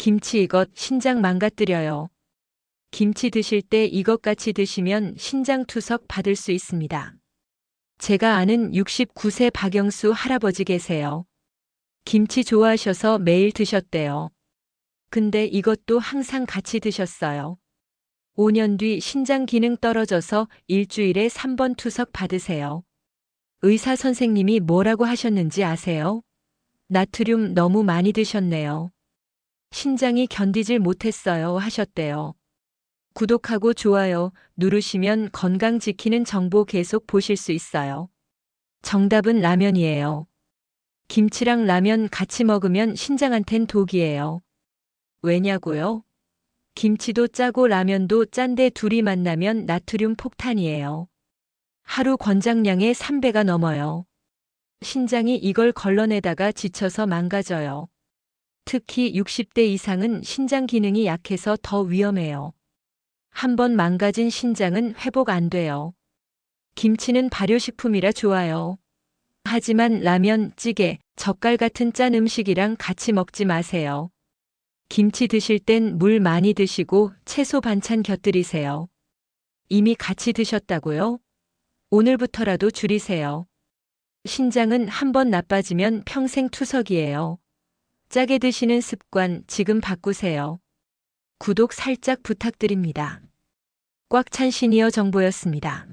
김치 이것 신장 망가뜨려요. 김치 드실 때 이것 같이 드시면 신장 투석 받을 수 있습니다. 제가 아는 69세 박영수 할아버지 계세요. 김치 좋아하셔서 매일 드셨대요. 근데 이것도 항상 같이 드셨어요. 5년 뒤 신장 기능 떨어져서 일주일에 3번 투석 받으세요. 의사 선생님이 뭐라고 하셨는지 아세요? 나트륨 너무 많이 드셨네요. 신장이 견디질 못했어요 하셨대요. 구독하고 좋아요 누르시면 건강 지키는 정보 계속 보실 수 있어요. 정답은 라면이에요. 김치랑 라면 같이 먹으면 신장한텐 독이에요. 왜냐고요? 김치도 짜고 라면도 짠데 둘이 만나면 나트륨 폭탄이에요. 하루 권장량의 3배가 넘어요. 신장이 이걸 걸러내다가 지쳐서 망가져요. 특히 60대 이상은 신장 기능이 약해서 더 위험해요. 한번 망가진 신장은 회복 안 돼요. 김치는 발효식품이라 좋아요. 하지만 라면, 찌개, 젓갈 같은 짠 음식이랑 같이 먹지 마세요. 김치 드실 땐 물 많이 드시고 채소 반찬 곁들이세요. 이미 같이 드셨다고요? 오늘부터라도 줄이세요. 신장은 한번 나빠지면 평생 투석이에요. 짜게 드시는 습관 지금 바꾸세요. 구독 살짝 부탁드립니다. 꽉 찬 시니어 정보였습니다.